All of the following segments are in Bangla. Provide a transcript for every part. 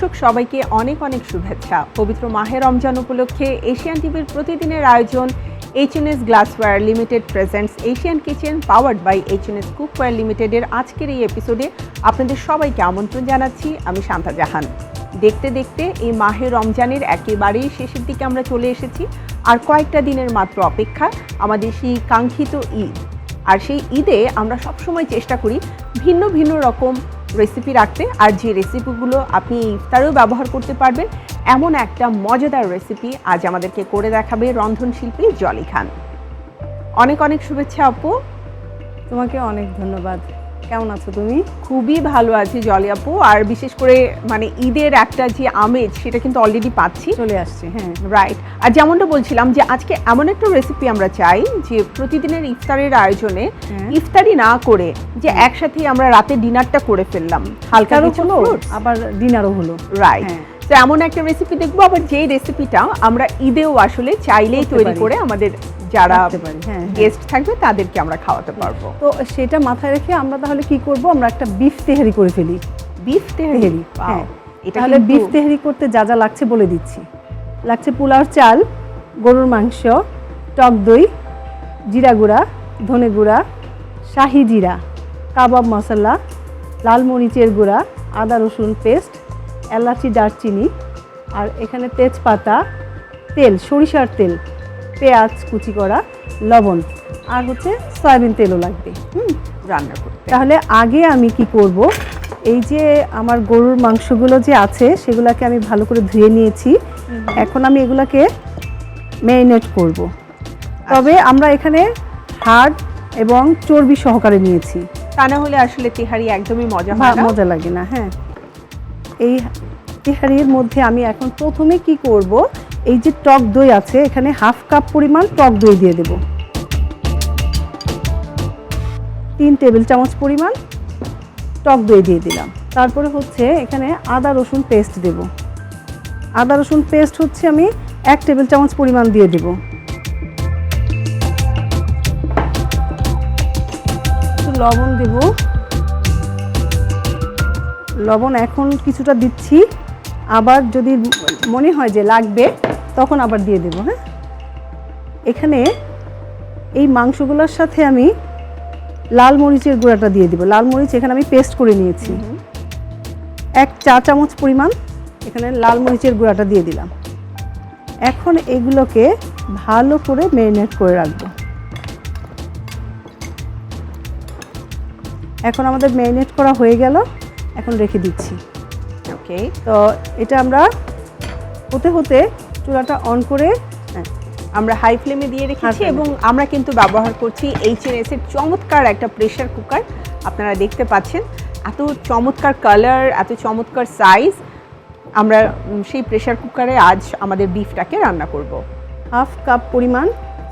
দর্শক, সবাইকে অনেক অনেক শুভেচ্ছা। পবিত্র মাহে রমজান উপলক্ষে এশিয়ান টিভির প্রতিদিনের আয়োজন H N S glassware limited presents Asian kitchen powered by H N S cookware লিমিটেডের আজকের এই এপিসোডে আপনাদের সবাইকে আমন্ত্রণ জানাচ্ছি। আমি শান্তা জাহান। দেখতে দেখতে এই মাহে রমজানের একেবারেই শেষের দিকে আমরা চলে এসেছি। আর কয়েকটা দিনের মাত্র অপেক্ষা আমাদের সেই কাঙ্ক্ষিত ঈদ। আর সেই ঈদে আমরা সবসময় চেষ্টা করি ভিন্ন ভিন্ন রকম রেসিপি রাখতে আর যে রেসিপিগুলো আপনি ইফতারেও ব্যবহার করতে পারবেন, এমন একটা মজাদার রেসিপি আজ আমাদেরকে করে দেখাবে রন্ধনশিল্পী জলি খান। অনেক অনেক শুভেচ্ছা আপু। তোমাকে অনেক ধন্যবাদ। কেমন আছো তুমি? খুবই ভালো আছি জলি আপু। আর বিশেষ করে মানে ঈদের একটা যে আমেজ সেটা কিন্তু অলরেডি পাচ্ছি। চলে আসছে হ্যাঁ। রাইট আর যেমনটা বলছিলাম যে আজকে এমন একটা রেসিপি আমরা চাই যে প্রতিদিনের ইফতারের আয়োজনে হ্যাঁ। ইফতারি না করে যে একসাথে আমরা রাতে ডিনারটা করে ফেললাম। হালকা হলো। আবার ডিনারও হলো। রাইট হ্যাঁ। তো এমন একটা রেসিপি দেখব আবার যেই রেসিপিটা আমরা ঈদেও আসলে চাইলেই তৈরি করে আমাদের যারা পারি, হ্যাঁ, হ্যাঁ। গেস্ট থাকবে তাদেরকে আমরা খাওয়াতে পারব। তো সেটা মাথায় রেখে আমরা তাহলে কি করব? আমরা একটা বিফ তেহারি করে ফেলি। বিফ তেহারি? হ্যাঁ। এটা তাহলে বিফ তেহারি করতে যা যা লাগছে বলে দিচ্ছি। লাগছে পোলাওর চাল গরুর মাংস টক দই জিরা গুঁড়া ধনে গুঁড়া শাহি জিরা কাবাব মশলা লাল মরিচের গুঁড়া আদা রসুন পেস্ট এলাচি দারচিনি আর এখানে তেজপাতা তেল সরিষার তেল। পেঁয়াজ কুচি করা লবণ আর হচ্ছে সয়াবিন তেলও লাগবে হুম রান্না করতে। তাহলে আগে আমি কি করব এই যে আমার গরুর মাংসগুলো যে আছে সেগুলোকে আমি ভালো করে ধুয়ে নিয়েছি এখন আমি এগুলাকে ম্যারিনেট করব। তবে আমরা এখানে হাড় এবং চর্বি সহকারে নিয়েছি। তা না হলে আসলে তেহারি একদমই মজা হয় না? মজা লাগে না হ্যাঁ। এই তেহারির মধ্যে আমি এখন প্রথমে কি করব এই যে টক দই আছে, এখানে হাফ কাপ পরিমাণ টক দই দিয়ে দেব। তিন টেবিল চামচ পরিমাণ টক দই দিয়ে দিলাম। তারপরে হচ্ছে এখানে আদা, রসুন পেস্ট দেব। আদা, রসুন পেস্ট হচ্ছে আমি এক টেবিল চামচ পরিমাণ দিয়ে দেব। লবণ দেবো। লবণ এখন কিছুটা দিচ্ছি। আবার যদি মনে হয় যে লাগবে তখন আবার দিয়ে দেবো হ্যাঁ? এখানে এই মাংসগুলোর সাথে আমি লাল মরিচের গুঁড়াটা দিয়ে দিব। লাল মরিচ এখানে আমি পেস্ট করে নিয়েছি। এক চা চামচ পরিমাণ এখানে লাল মরিচের গুঁড়াটা দিয়ে দিলাম। এখন এগুলোকে ভালো করে ম্যারিনেট করে রাখব। এখন আমাদের ম্যারিনেট করা হয়ে গেল। এখন রেখে দিচ্ছি। ওকে তো এটা আমরা হতে হতে চুলাটা অন করে হ্যাঁ, আমরা হাই ফ্লেমে দিয়ে রেখেছি এবং আমরা কিন্তু ব্যবহার করছি এইচ এস এর চমৎকার একটা প্রেসার কুকার আপনারা দেখতে পাচ্ছেন এত চমৎকার কালার এত চমৎকার সাইজ আমরা সেই প্রেসার কুকারে আজ আমাদের বিফটাকে রান্না করব। হাফ কাপ পরিমাণ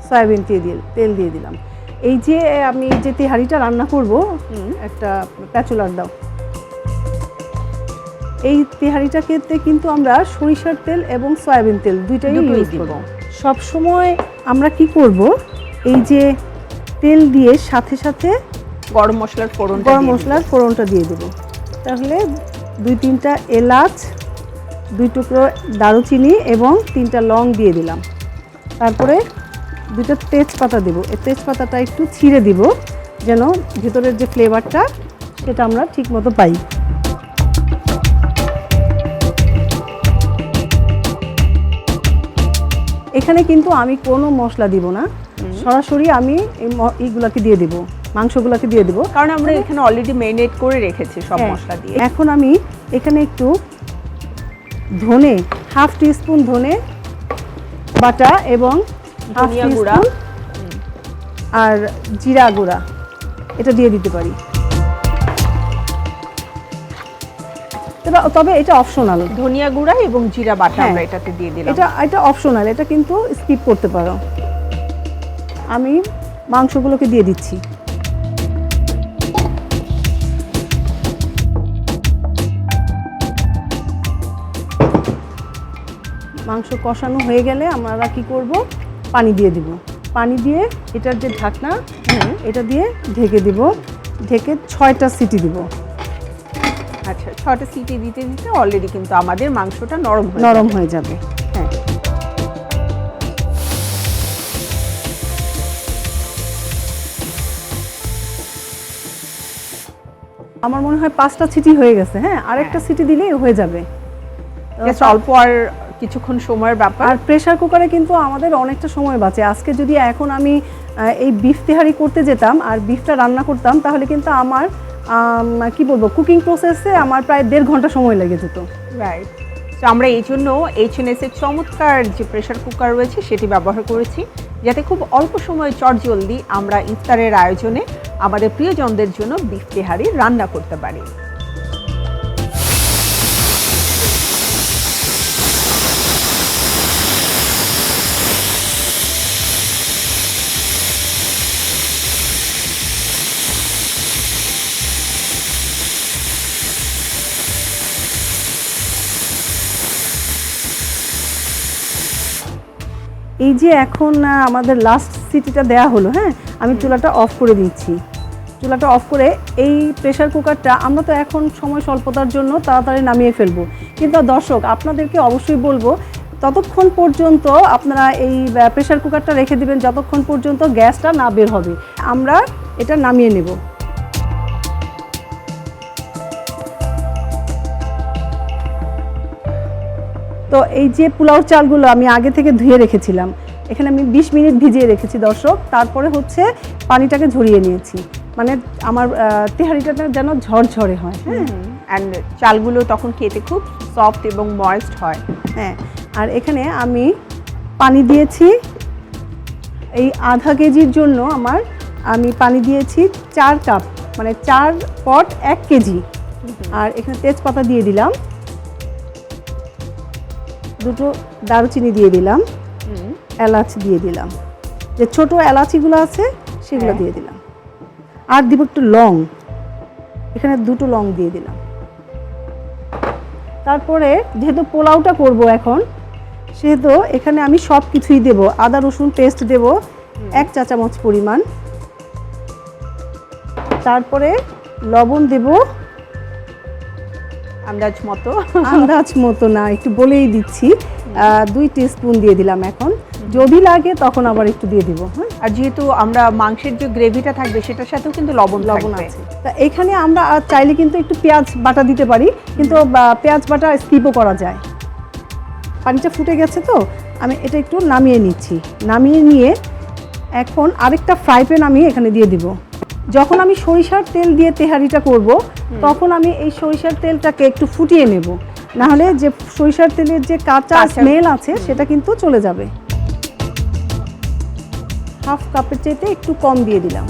সয়াবিন তেল দিয়ে তেল দিয়ে দিলাম। এই যে আমি যে তেহারিটা রান্না করব একটা প্যাচুলার দাও। এই তেহারিটাকে কিন্তু আমরা সরিষার তেল এবং সয়াবিন তেল দুইটাই ইউজ। করব। সব সময় আমরা কি করব? এই যে তেল দিয়ে সাথে সাথে গরম মশলার ফোড়ন গরম মশলার ফোড়নটা দিয়ে দেবো। তাহলে দুই তিনটা এলাচ দুই টুকরো দারুচিনি এবং তিনটা লং দিয়ে দিলাম। তারপরে দুটো তেজপাতা দেবো। এই তেজপাতাটা একটু ছিঁড়ে দিব যেন ভেতরের যে ফ্লেভারটা সেটা আমরা ঠিকমতো পাই। এখানে কিন্তু আমি কোনো মশলা দিব না সরাসরি আমি এই এইগুলাকে দিয়ে দেবো মাংসগুলোকে দিয়ে দেবো কারণ আমরা এখানে অলরেডি মেরিনেট করে রেখেছি সব হ্যাঁ। মশলা দিয়ে এখন আমি এখানে একটু ধনে হাফ টিস্পুন ধনে বাটা এবং হাফ। টিস্পুন আর জিরা গুঁড়া এটা দিয়ে দিতে পারি তবে- তবে এটা অপশনাল ধনিয়া গুঁড়া এবং জিরা বাটা হ্যাঁ। আমরা এটাতে দিয়ে দিলাম। এটা এটা অপশনাল এটা কিন্তু স্কিপ করতে পারো। আমি মাংসগুলোকে দিয়ে দিচ্ছি। মাংস কষানো হয়ে গেলে আমরা কি করব? পানি দিয়ে দিব। পানি দিয়ে এটার যে ঢাকনা এটা দিয়ে ঢেকে দিব। ঢেকে ছয়টা সিটি দিব। ছটা সিটি দিতে দিতে অলরেডি কিন্তু আমাদের মাংসটা নরম নরম। হয়ে যাবে। হ্যাঁ। আমার মনে হয় পাঁচটা সিটি হয়ে গেছে হ্যাঁ? আরেকটা হ্যাঁ। সিটি দিলেই হয়ে যাবে। অল্প আর কিছুক্ষণ সময়ের ব্যাপার। আর প্রেসার কুকারে কিন্তু আমাদের অনেকটা সময় বাঁচে। আজকে যদি এখন আমি এই বিফ তেহারি করতে যেতাম আর বিফটা রান্না করতাম তাহলে কিন্তু আমার আম, কি বলব কুকিং প্রসেসে আমার প্রায় দেড় ঘণ্টা সময় লেগে যেত। রাইট তো আমরা এই জন্য এইচএনএস এর চমৎকার যে প্রেশার কুকার রয়েছে, সেটি ব্যবহার করেছি। যাতে খুব অল্প সময়ে চটজলদি আমরা ইফতারের আয়োজনে আমাদের প্রিয়জনদের জন্য বিফ তেহারি রান্না করতে পারি। এই যে এখন আমাদের লাস্ট সিটিটা দেয়া হলো হ্যাঁ? আমি চুলাটা অফ করে দিচ্ছি। চুলাটা অফ করে এই প্রেশার কুকারটা আমরা তো এখন সময় স্বল্পতার জন্য তাড়াতাড়ি নামিয়ে ফেলব। কিন্তু দর্শক আপনাদেরকে অবশ্যই বলব ততক্ষণ পর্যন্ত আপনারা এই প্রেশার কুকারটা রেখে দিবেন যতক্ষণ পর্যন্ত গ্যাসটা না বের হবে। আমরা এটা নামিয়ে নেব। তো এই যে পোলাও চালগুলো আমি আগে থেকে ধুয়ে রেখেছিলাম এখানে আমি 20 মিনিট ভিজিয়ে রেখেছি দর্শক তারপরে হচ্ছে পানিটাকে ঝরিয়ে নিয়েছি। মানে আমার তেহারিটা যেন ঝরঝরে হয় হ্যাঁ। অ্যান্ড চালগুলো তখন খেতে খুব সফট এবং ময়েস্ট হয় হ্যাঁ। আর এখানে আমি পানি দিয়েছি এই আধা কেজির জন্য আমার আমি পানি দিয়েছি চার কাপ মানে চার পট এক কেজি। আর এখানে তেজপাতা দিয়ে দিলাম। দুটো দারুচিনি দিয়ে দিলাম। এলাচ দিয়ে দিলাম। যে ছোট এলাচিগুলো আছে সেগুলো হ্যাঁ। দিয়ে দিলাম। আর দিব একটু লং। এখানে দুটো লং দিয়ে দিলাম। তারপরে যেহেতু পোলাওটা করব এখন সেহেতু এখানে আমি সব কিছুই দেব। আদা রসুন পেস্ট দেব। এক চা চামচ পরিমাণ। তারপরে লবণ দেব। আন্দাজ মতো। আন্দাজ মতো না একটু বলেই দিচ্ছি। দুই স্পুন দিয়ে দিলাম এখন। যদি লাগে তখন আবার একটু দিয়ে দিব হ্যাঁ? আর যেহেতু আমরা মাংসের যে গ্রেভিটা থাকবে সেটার সাথেও কিন্তু লবণ লবণ। আছে। তা এখানে আমরা আর চাইলে কিন্তু একটু পেঁয়াজ বাটা দিতে পারি কিন্তু পেঁয়াজ বাটা স্কিপও করা যায়। পানিটা ফুটে গেছে তো আমি এটা একটু নামিয়ে নিচ্ছি। নামিয়ে নিয়ে এখন আরেকটা ফ্রাই প্যান আমি এখানে দিয়ে দিব। যখন আমি সরিষার তেল দিয়ে তেহারিটা করব তখন আমি এই সরিষার তেলটাকে একটু ফুটিয়ে নেব। না হলে যে সরিষার তেলের যে কাঁচা কাঁচা- স্মেল আছে সেটা কিন্তু চলে যাবে। হাফ কাপের চাইতে একটু কম দিয়ে দিলাম।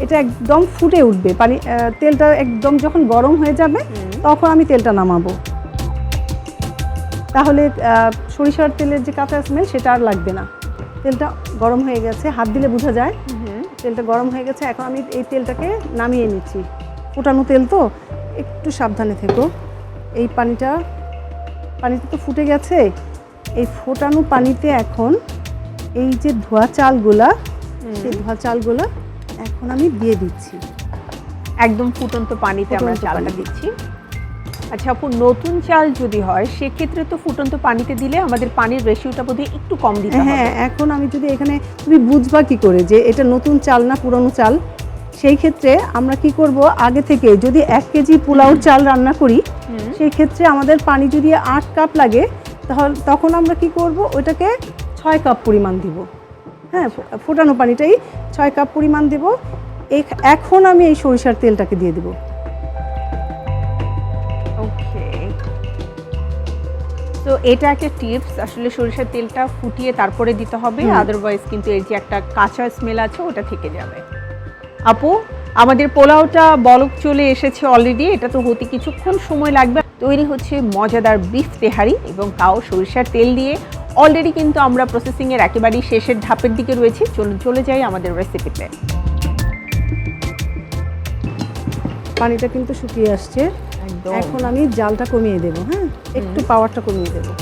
এটা একদম ফুটে উঠবে। পানি তেলটা একদম যখন গরম হয়ে যাবে তখন আমি তেলটা নামাবো। তাহলে সরিষার তেলের যে কাঁচা স্মেল সেটা আর লাগবে না। তেলটা গরম হয়ে গেছে হাত দিলে বোঝা যায়। তেলটা গরম হয়ে গেছে এখন আমি এই তেলটাকে নামিয়ে নিচ্ছি। ফোটানো তেল তো একটু সাবধানে থেকো। এই পানিটা পানিটা তো ফুটে গেছে। এই ফোটানো পানিতে এখন এই যে ধোয়া চালগুলা সেই ধোয়া চালগুলা এখন আমি দিয়ে দিচ্ছি। একদম ফুটন্ত পানিতে আমরা চালটা দিচ্ছি। আচ্ছা আপু নতুন চাল যদি হয় সেক্ষেত্রে তো ফুটন্ত পানিতে দিলে আমাদের পানির রেশিওটা বোধহয় একটু কম দিতে হবে। হ্যাঁ এখন আমি যদি এখানে তুমি বুঝবা কি করে যে এটা নতুন চাল না পুরনো চাল? সেই ক্ষেত্রে আমরা কি করব আগে থেকে যদি এক কেজি পোলাওর চাল রান্না করি সেই ক্ষেত্রে আমাদের পানি যদি আট কাপ লাগে তাহলে তখন আমরা কি করব ওটাকে ছয় কাপ পরিমাণ দিব। হ্যাঁ ফোটানো পানিটাই ছয় কাপ পরিমাণ দেব। এখন আমি এই সরিষার তেলটাকে দিয়ে দেবো। তো এটা একটা টিপস আসলে সরিষার তেলটা ফুটিয়ে তারপরে দিতে হবে আদারওয়াইজ কিন্তু এর যে একটা কাঁচা স্মেল আছে ওটা থেকে যাবে। আপু আমাদের পোলাওটা বলক চলে এসেছে অলরেডি এটা তো হতে কিছুক্ষণ সময় লাগবে। তৈরি হচ্ছে মজাদার বিফ তেহারি এবং তাও সরিষার তেল দিয়ে। অলরেডি কিন্তু আমরা প্রসেসিংয়ের একেবারেই শেষের ধাপের দিকে রয়েছি চলুন চলে যাই আমাদের রেসিপিতে পানিটা কিন্তু শুকিয়ে আসছে। একদম। এখন আমি জালটা কমিয়ে দেবো হ্যাঁ? একটু পাওয়ারটা কমিয়ে দেবো।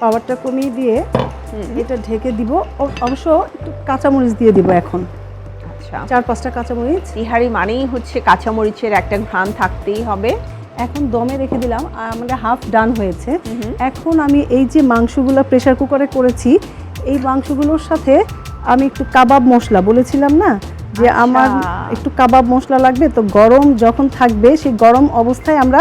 পাওয়ারটা কমিয়ে দিয়ে এটা ঢেকে দিব। অবশ্য একটু কাঁচামরিচ দিয়ে দিব এখন। আচ্ছা। চার পাঁচটা কাঁচামরিচ। তিহারি মানেই হচ্ছে কাঁচামরিচের একটা ঘ্রাণ থাকতেই হবে। এখন দমে রেখে দিলাম আর আমাদের হাফ ডান হয়েছে। এখন আমি এই যে মাংসগুলো প্রেসার কুকারে করেছি এই মাংসগুলোর সাথে আমি একটু কাবাব মশলা বলেছিলাম না? যে আচ্ছা। আমার একটু কাবাব মশলা লাগবে তো গরম যখন থাকবে সেই গরম অবস্থায় আমরা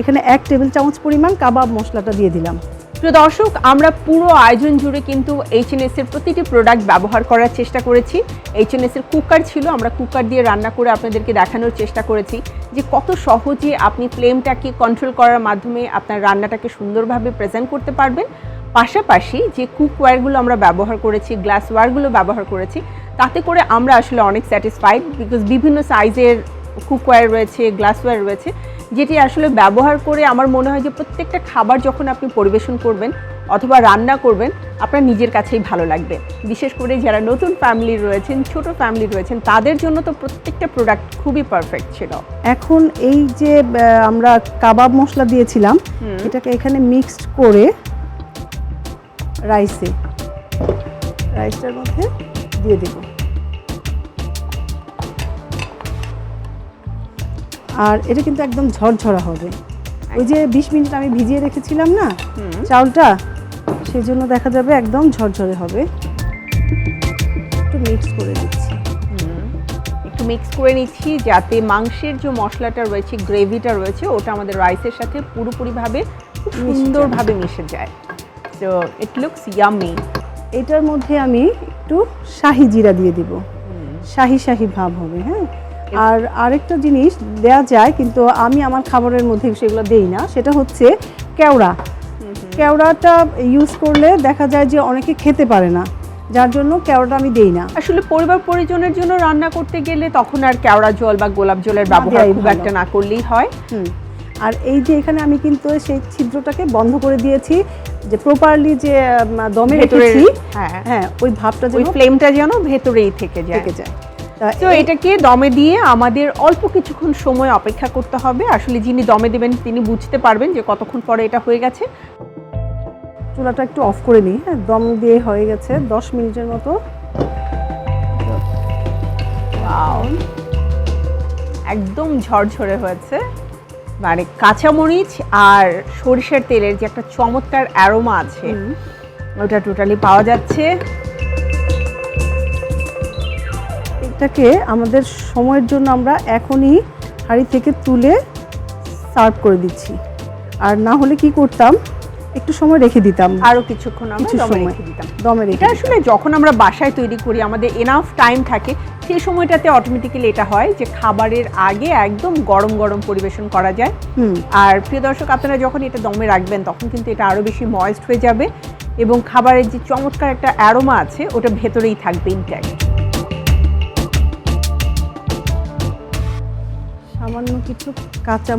এখানে এক টেবিল চামচ পরিমাণ কাবাব মশলাটা দিয়ে দিলাম। প্রিয় দর্শক আমরা পুরো আয়োজন জুড়ে কিন্তু এইচএনএস এর প্রতিটি প্রোডাক্ট ব্যবহার করার চেষ্টা করেছি। এইচএনএস এর কুকার ছিল আমরা কুকার দিয়ে রান্না করে আপনাদেরকে দেখানোর চেষ্টা করেছি যে কত সহজে আপনি ফ্লেমটাকে কন্ট্রোল করার মাধ্যমে আপনার রান্নাটাকে সুন্দরভাবে প্রেজেন্ট করতে পারবেন। পাশাপাশি যে কুক কুকওয়্যারগুলো আমরা ব্যবহার করেছি গ্লাস গ্লাসওয়্যারগুলো ব্যবহার করেছি তাতে করে আমরা আসলে অনেক স্যাটিসফাইড বিকজ বিভিন্ন সাইজের কুক কুকওয়্যার রয়েছে গ্লাস গ্লাসওয়্যার রয়েছে যেটি আসলে ব্যবহার করে আমার মনে হয় যে প্রত্যেকটা খাবার যখন আপনি পরিবেশন করবেন অথবা রান্না করবেন আপনার নিজের কাছেই ভালো লাগবে। বিশেষ করে যারা নতুন ফ্যামিলি রয়েছেন ছোট ফ্যামিলি রয়েছেন তাদের জন্য তো প্রত্যেকটা প্রোডাক্ট খুবই পারফেক্ট ছিল। এখন এই যে আমরা কাবাব মশলা দিয়েছিলাম এটাকে এখানে মিক্সড করে রাইসে। রাইসটার মধ্যে দিয়ে দেব। আর এটা কিন্তু একদম ঝরঝরা হবে। ওই যে বিশ মিনিট আমি ভিজিয়ে রেখেছিলাম না। চাউলটা সেই জন্য দেখা যাবে একদম ঝরঝরে হবে। একটু মিক্স করে দিচ্ছি। একটু মিক্স করে নিচ্ছি যাতে মাংসের যে মশলাটা রয়েছে গ্রেভিটা রয়েছে ওটা আমাদের রাইসের সাথে পুরোপুরিভাবে খুব। সুন্দরভাবে মিশে যায়। ইট লুকস ইয়ামি এটার মধ্যে আমি একটু শাহি জিরা দিয়ে দিব। শাহি শাহি ভাব হবে হ্যাঁ? আর আরেকটা জিনিস দেয়া যায় কিন্তু আমি আমার খাবারের মধ্যে সেগুলো দেই না সেটা হচ্ছে কেওড়া। কেওড়াটা ইউজ করলে দেখা যায় যে অনেকে খেতে পারে না যার জন্য কেওড়াটা আমি দেই না। আসলে পরিবার পরিজনের জন্য রান্না করতে গেলে তখন আর কেওড়া জল বা গোলাপ জলের ব্যবহার খুব। একটা না করলেই হয়। আর এই যে এখানে আমি কিন্তু সেই ছিদ্রটাকে বন্ধ করে দিয়েছি যে প্রপারলি যে দমে রেখেছি হ্যাঁ। হ্যাঁ ওই ভাবটা যেন ফ্লেমটা যেন ভেতরেই থেকে যায়। থেকে যায়। তো এটাকে দমে দিয়ে আমাদের অল্প কিছুক্ষণ সময় অপেক্ষা করতে হবে। আসলে যিনি দমে দেবেন তিনি বুঝতে পারবেন যে কতক্ষণ পরে এটা হয়ে গেছে। চুলাটা একটু অফ করে নিই হ্যাঁ দম দিয়ে হয়ে গেছে দশ মিনিটের মতো। একদম ঝরঝরে হয়েছে। মানে কাঁচামরিচ আর সরিষার তেলের যে একটা চমৎকার অ্যারোমা আছে ওটা টোটালি পাওয়া যাচ্ছে। এটাকে আমাদের সময়ের জন্য আমরা এখনই হাঁড়ি থেকে তুলে সার্ভ করে দিচ্ছি। আর না হলে কি করতাম? একটু সময় রেখে দিতাম। আরও কিছুক্ষণ আমরা দমে সময়। রেখে দিতাম। দমে রেখে এটা আসলে যখন আমরা বাসায় তৈরি করি আমাদের এনাফ টাইম থাকে সেই সময়টাতে অটোমেটিক্যালি এটা হয় যে খাবারের আগে একদম গরম গরম পরিবেশন করা যায়। আর প্রিয় দর্শক আপনারা যখন এটা দমে রাখবেন তখন কিন্তু এটা আরও বেশি ময়েস্ট হয়ে যাবে এবং খাবারের যে চমৎকার একটা অ্যারোমা আছে ওটা ভেতরেই থাকবে ইনট্যাক্ট সামান্য কিছু কাঁচা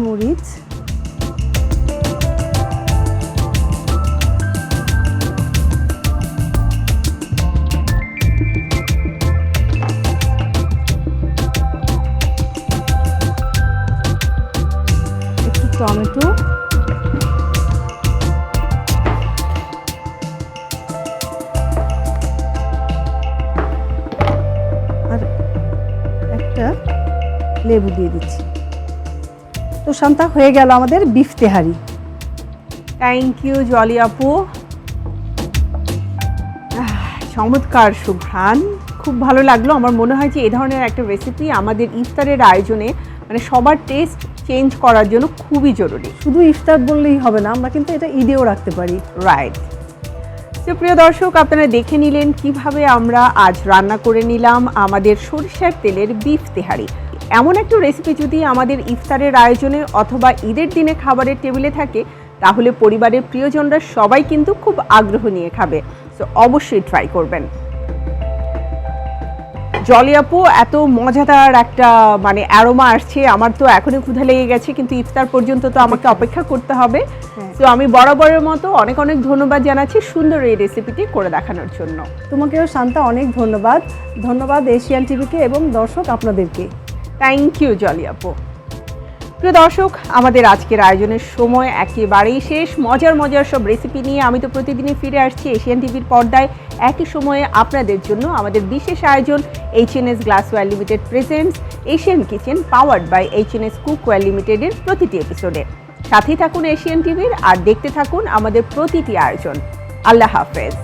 দিয়ে দিচ্ছি। তো শান্তা হয়ে গেল আমাদের beef tehari. Thank you Jolly আপু। চমৎকার সুঘ্রাণ। খুব ভালো লাগল। আমার মনে হয় যে এই ধরনের একটা রেসিপি আমাদের ইফতারের আয়োজনে মানে সবার টেস্ট চেঞ্জ করার জন্য খুবই জরুরি। শুধু ইফতার বললেই হবে না আমরা কিন্তু এটা ঈদেও রাখতে পারি। রাইট তো প্রিয় দর্শক আপনারা দেখে নিলেন কীভাবে আমরা আজ রান্না করে নিলাম আমাদের সরিষার তেলের বিফ তেহারি। এমন একটা রেসিপি যদি আমাদের ইফতারের আয়োজনে অথবা ঈদের দিনে খাবারের টেবিলে থাকে তাহলে পরিবারের প্রিয়জনরা সবাই কিন্তু খুব আগ্রহ নিয়ে খাবে। তো অবশ্যই ট্রাই করবেন। জলি আপু এত মজাদার একটা মানে অ্যারোমা আসছে। আমার তো এখনই ক্ষুধা লেগে গেছে কিন্তু ইফতার পর্যন্ত তো আমাকে অপেক্ষা করতে হবে। হ্যাঁ। তো আমি বরাবরের মতো অনেক অনেক ধন্যবাদ জানাচ্ছি সুন্দর এই রেসিপিটি করে দেখানোর জন্য। তোমাকেও শান্তা অনেক ধন্যবাদ। ধন্যবাদ এশিয়ান টিভিকে এবং দর্শক আপনাদেরকে। থ্যাংক ইউ জলি আপু প্রিয় দর্শক, আমাদের আজকের আয়োজনের সময় একেবারেই শেষ। মজার মজার সব রেসিপি নিয়ে আমি তো প্রতিদিনই ফিরে আসছি এশিয়ান টিভির পর্দায়। একই সময়ে আপনাদের জন্য আমাদের বিশেষ আয়োজন H N S glassware limited presents Asian kitchen powered by H N S cookware লিমিটেডের প্রতিটি এপিসোডে সাথেই থাকুন এশিয়ান টিভির আর দেখতে থাকুন আমাদের প্রতিটি আয়োজন। আল্লাহ হাফেজ।